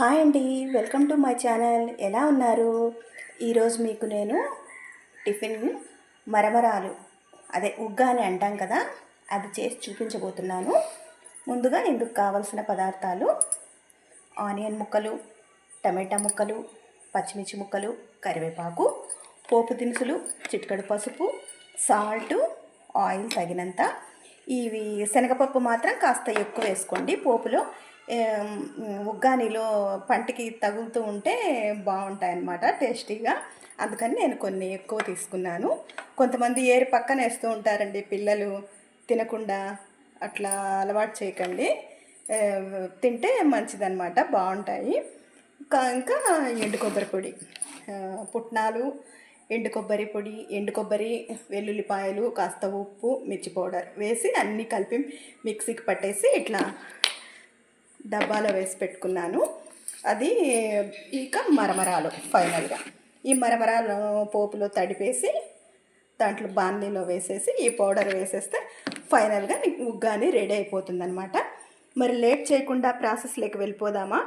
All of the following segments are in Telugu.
హాయ్ అండి వెల్కమ్ టు మై ఛానల్. ఎలా ఉన్నారు? ఈరోజు మీకు నేను టిఫిన్ మరమరాలు అదే ఉగ్గా అని అంటాం కదా అది చేసి చూపించబోతున్నాను. ముందుగా ఇందుకు కావలసిన పదార్థాలు ఆనియన్ ముక్కలు టమాటా ముక్కలు పచ్చిమిర్చి ముక్కలు కరివేపాకు పోపు దినుసులు చిటికడు పసుపు సాల్ట్ ఆయిల్ తగినంత. ఇవి శనగపప్పు మాత్రం కాస్త ఎక్కువ వేసుకోండి. పోపులో ఉగ్గానిలో పంటికి తగులుతూ ఉంటే బాగుంటాయి అన్నమాట టేస్టీగా. అందుకని నేను కొన్ని ఎక్కువ తీసుకున్నాను. కొంతమంది ఏరు పక్కన వేస్తూ ఉంటారండి పిల్లలు తినకుండా అట్లా అలవాటు చేయకండి. తింటే మంచిదన్నమాట బాగుంటాయి. ఇంకా ఇంకా ఎండు కొబ్బరి పొడి. పుట్నాలు ఎండు కొబ్బరి పొడి ఎండు కొబ్బరి వెల్లుల్లిపాయలు కాస్త ఉప్పు మిర్చి పౌడర్ వేసి అన్నీ కలిపి మిక్సీకి పట్టేసి ఇట్లా డబ్బాలో వేసి పెట్టుకున్నాను. అది ఇక మరమరాలు ఫైనల్గా. ఈ మరమరాలు పోపులో తడిపేసి దాంట్లో బాందీలో వేసేసి ఈ పౌడర్ వేసేస్తే ఫైనల్గా నీకు ఉగ్గాని రెడీ అయిపోతుందనమాట మరి లేట్ చేయకుండా ప్రాసెస్లోకి వెళ్ళిపోదామా?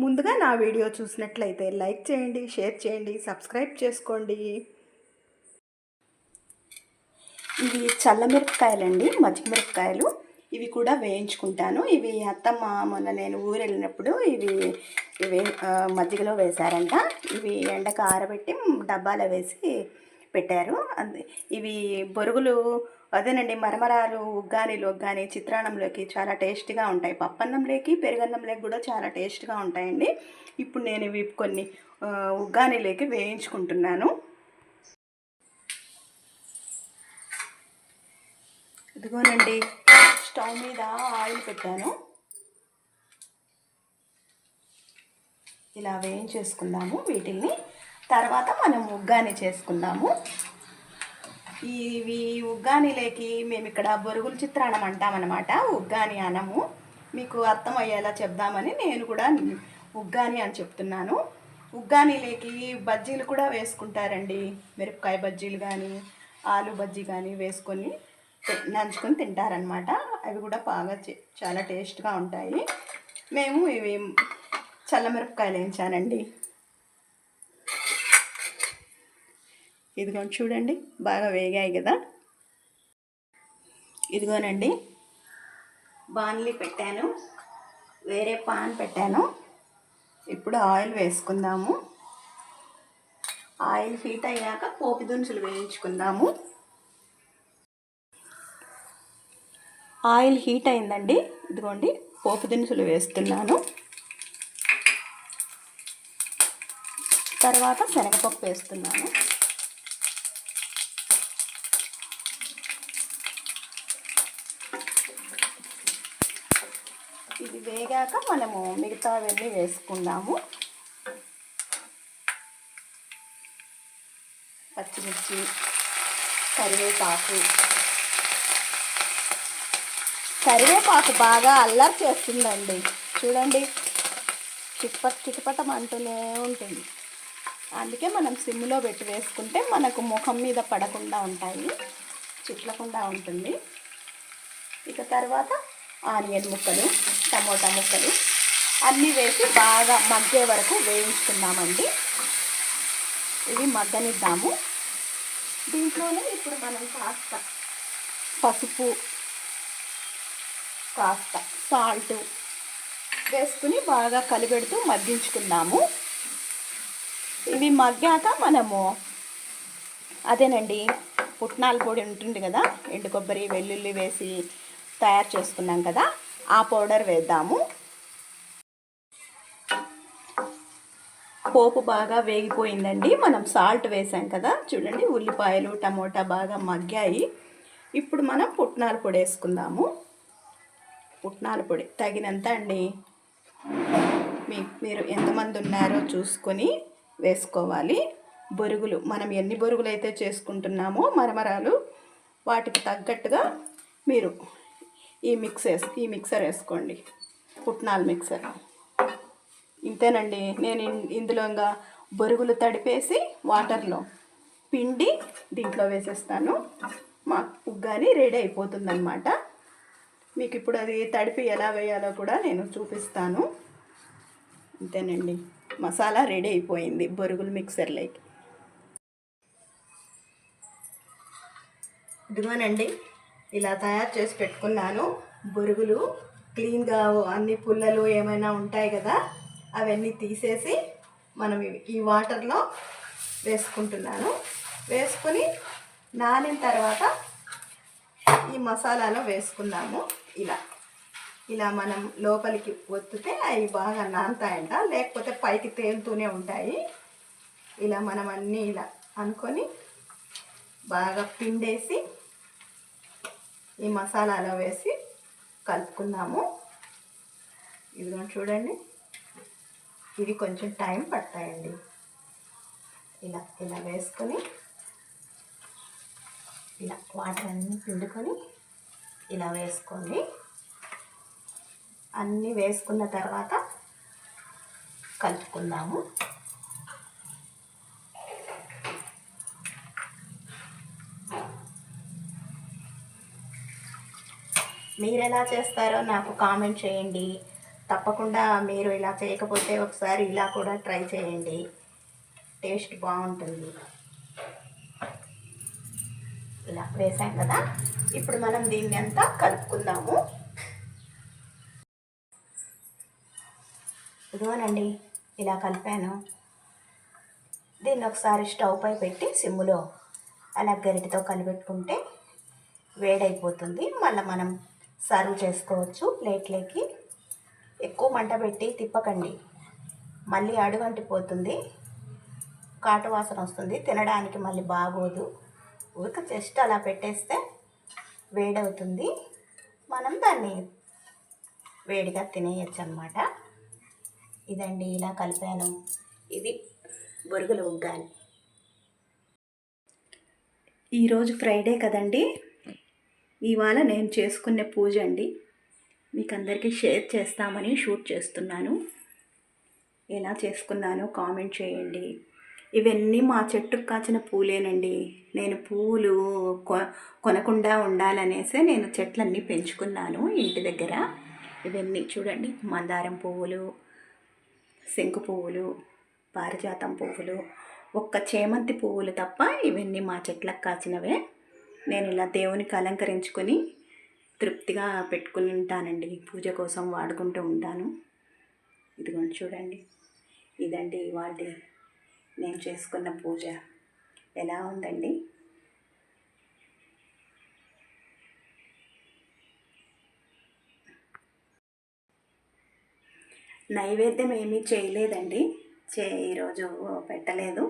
ముందుగా నా వీడియో చూసినట్లయితే లైక్ చేయండి షేర్ చేయండి సబ్స్క్రైబ్ చేసుకోండి. ఇవి చల్లమిరపకాయలండి మజ్జిగ మిరపకాయలు. ఇవి కూడా వేయించుకుంటాను. ఇవి అత్తమ్మ మొన్న నేను ఊరు వెళ్ళినప్పుడు ఇవి ఇవి మజ్జిగలో వేశారంట. ఇవి ఎండకు ఆరబెట్టి డబ్బాలో వేసి పెట్టారు. ఇవి బొరుగులు అదేనండి మరమరాలు ఉగ్గానిలో కానీ చిత్రాన్నంలోకి చాలా టేస్ట్గా ఉంటాయి. పప్పన్నంలోకి పెరుగన్నంలోకి కూడా చాలా టేస్ట్గా ఉంటాయండి. ఇప్పుడు నేను ఇవి కొన్ని ఉగ్గానిలోకి వేయించుకుంటున్నాను. ఇదిగోనండి స్టవ్ మీద ఆయిల్ పెట్టాను. ఇలా వేయించేసుకుందాము వీటిల్ని. తర్వాత మనం ఉగ్గాని చేసుకుందాము. ఇవి ఉగ్గానిలోకి మేము ఇక్కడ బొరుగుల చిత్రాన్నం అంటామన్నమాట. ఉగ్గాని అనము మీకు అర్థమయ్యేలా చెప్దామని నేను కూడా ఉగ్గాని అని చెప్తున్నాను. ఉగ్గానిలోకి బజ్జీలు కూడా వేసుకుంటారండి. మిరపకాయ బజ్జీలు కానీ ఆలు బజ్జీ కానీ వేసుకొని నంచుకొని తింటారనమాట అవి కూడా బాగా చే- చాలా టేస్ట్గా ఉంటాయి. మేము ఇవి చల్లమిరపకాయలు వేయించానండి. ఇదిగోండి చూడండి బాగా వేగాయి కదా. ఇదిగోనండి బాన్లీ పెట్టాను. వేరే పాన్ పెట్టాను. ఇప్పుడు ఆయిల్ వేసుకుందాము. ఆయిల్ హీట్ అయ్యాక పోపు దినుసులు వేయించుకుందాము. ఆయిల్ హీట్ అయిందండి. ఇదిగోండి పోపు దినుసులు వేస్తున్నాను. తర్వాత శనగపప్పు వేస్తున్నాను. ఇది వేగాక మనము మిగతావన్నీ వేసుకుందాము. పచ్చిమిర్చి కరివేపాకు కరివేపాకు బాగా అల్లరి చేస్తుందండి. చూడండి. చిట్పట చిటపటం అంటూనే ఉంటుంది. అందుకే మనం సిమ్లో పెట్టి వేసుకుంటే మనకు ముఖం మీద పడకుండా ఉంటాయి. చిట్లకుండా ఉంటుంది. ఇక తర్వాత ఆనియన్ ముక్కలు టమోటా ముక్కలు అన్నీ వేసి బాగా మగ్గే వరకు వేయించుకుందామండి. ఇవి మగ్గనిద్దాము. దీంట్లోనే ఇప్పుడు మనం కాస్త పసుపు కాస్త సాల్ట్ వేసుకుని బాగా కలిపెడుతూ మగ్గించుకున్నాము ఇవి మగ్గాక మనము అదేనండి పుట్నాల పొడి ఉంటుంది కదా ఎండు కొబ్బరి వెల్లుల్లి వేసి తయారు చేసుకున్నాం కదా ఆ పౌడర్ వేద్దాము. పోపు బాగా వేగిపోయిందండి మనం సాల్ట్ వేసాం కదా చూడండి ఉల్లిపాయలు టమోటా బాగా మగ్గాయి. ఇప్పుడు మనం పుట్నాల పొడి వేసుకుందాము. పుట్నాల పొడి తగినంత అండి. మీ మీరు ఎంతమంది ఉన్నారో చూసుకొని వేసుకోవాలి. బొరుగులు మనం ఎన్ని బొరుగులు అయితే చేసుకుంటున్నామో మరమరాలు వాటికి తగ్గట్టుగా మీరు ఈ మిక్సర్స్ ఈ మిక్సర్ వేసుకోండి. పుట్నాల మిక్సర్. ఇంతేనండి. నేను ఇందులో ఇంకా బొరుగులు తడిపేసి వాటర్లో పిండి దీంట్లో వేసేస్తాను. మా ఉగ్గాని రెడీ అయిపోతుందన్నమాట. మీకు ఇప్పుడు అది తడిపి ఎలా వేయాలో కూడా నేను చూపిస్తాను. అంతేనండి. మసాలా రెడీ అయిపోయింది బొరుగులు మిక్సర్లోకి ఇదిగోనండి ఇలా తయారు చేసి పెట్టుకున్నాను. బొరుగులు క్లీన్గా అన్ని పుల్లలు ఏమైనా ఉంటాయి కదా అవన్నీ తీసేసి మనం ఈ వాటర్లో వేసుకుంటున్నాను. వేసుకొని నానిన తర్వాత ఈ మసాలాలో వేసుకున్నాము. ఇలా. ఇలా మనం లోపలికి ఒత్తితే అవి బాగా నానతాయంట లేకపోతే పైకి తేలుతూనే ఉంటాయి. ఇలా మనం అన్నీ ఇలా అనుకొని బాగా పిండేసి ఈ మసాలాలో వేసి కలుపుకున్నాము ఇదిగో చూడండి. ఇది కొంచెం టైం పడతాయండి. ఇలా ఇలా వేసుకొని ఇలా వాటర్ అన్నీ పిండుకొని ఇలా వేసుకోండి అన్నీ వేసుకున్న తర్వాత కలుపుకుందాము. మీరు ఎలా చేస్తారో నాకు కామెంట్ చేయండి. తప్పకుండా మీరు ఇలా చేయకపోతే ఒకసారి ఇలా కూడా ట్రై చేయండి. టేస్ట్ బాగుంటుంది. ఇలా వేసాం కదా. ఇప్పుడు మనం దీన్ని అంతా కలుపుకుందాము. ఇదిగోనండి ఇలా కలిపాను. దీన్ని ఒకసారి స్టవ్ పై పెట్టి సిమ్ములో అలా గరిటతో కలిపెట్టుకుంటే వేడైపోతుంది. మళ్ళీ మనం సర్వ్ చేసుకోవచ్చు ప్లేట్లోకి. ఎక్కువ మంట పెట్టి తిప్పకండి. మళ్ళీ అడుగంటిపోతుంది. కాటు వాసన వస్తుంది. తినడానికి మళ్ళీ బాగోదు. ఊరిక జస్ట్ అలా పెట్టేస్తే వేడవుతుంది. మనం దాన్ని వేడిగా తినేయచ్చు అనమాట ఇదండి ఇలా కలిపాను. ఇది బొరుగులు ఉగ్గాని. ఈరోజు ఫ్రైడే కదండి. ఇవాళ నేను చేసుకునే పూజ అండి. మీకు అందరికీ షేర్ చేస్తామని షూట్ చేస్తున్నాను. ఎలా చేసుకున్నానో కామెంట్ చేయండి. ఇవన్నీ మా చెట్టుకు కాచిన పూలేనండి. నేను పూలు కొనకుండా ఉండాలనేసే నేను చెట్లన్నీ పెంచుకున్నాను ఇంటి దగ్గర. ఇవన్నీ చూడండి మందారం పువ్వులు శంకు పువ్వులు పారిజాతం పువ్వులు ఒక్క చేమంతి పువ్వులు తప్ప ఇవన్నీ మా చెట్లకు కాచినవే. నేను ఇలా దేవునికి అలంకరించుకొని తృప్తిగా పెట్టుకుని ఉంటానండి పూజ కోసం వాడుకుంటూ ఉంటాను. ఇదిగోండి చూడండి ఇదండి ఇవాళ నేను చేసుకున్న పూజ ఎలా ఉందండి? నైవేద్యం ఏమీ చేయలేదండి. చే ఈరోజు పెట్టలేదు.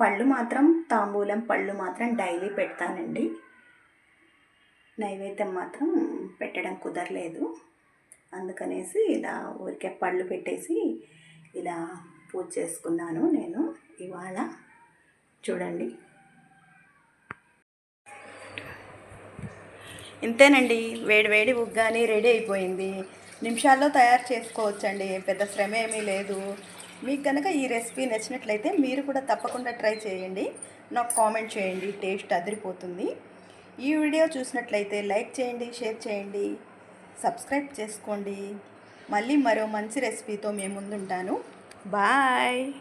పళ్ళు మాత్రం తాంబూలం పళ్ళు మాత్రం డైలీ పెడతానండి. నైవేద్యం మాత్రం పెట్టడం కుదరలేదు. అందుకనేసి ఇలా ఊరికే పళ్ళు పెట్టేసి ఇలా పూజ చేసుకున్నాను నేను. ఇవాళ చూడండి. ఇంతేనండి వేడి వేడి ఉగ్గాని రెడీ అయిపోయింది. నిమిషాల్లో తయారు చేసుకోవచ్చండి పెద్ద శ్రమ ఏమీ లేదు. మీకు కనుక ఈ రెసిపీ నచ్చినట్లయితే మీరు కూడా తప్పకుండా ట్రై చేయండి. నాకు కామెంట్ చేయండి టేస్ట్ అదిరిపోతుంది. ఈ వీడియో చూసినట్లయితే లైక్ చేయండి షేర్ చేయండి సబ్స్క్రైబ్ చేసుకోండి. మళ్ళీ మరో మంచి రెసిపీతో మేము ముందుంటాను. బాయ్!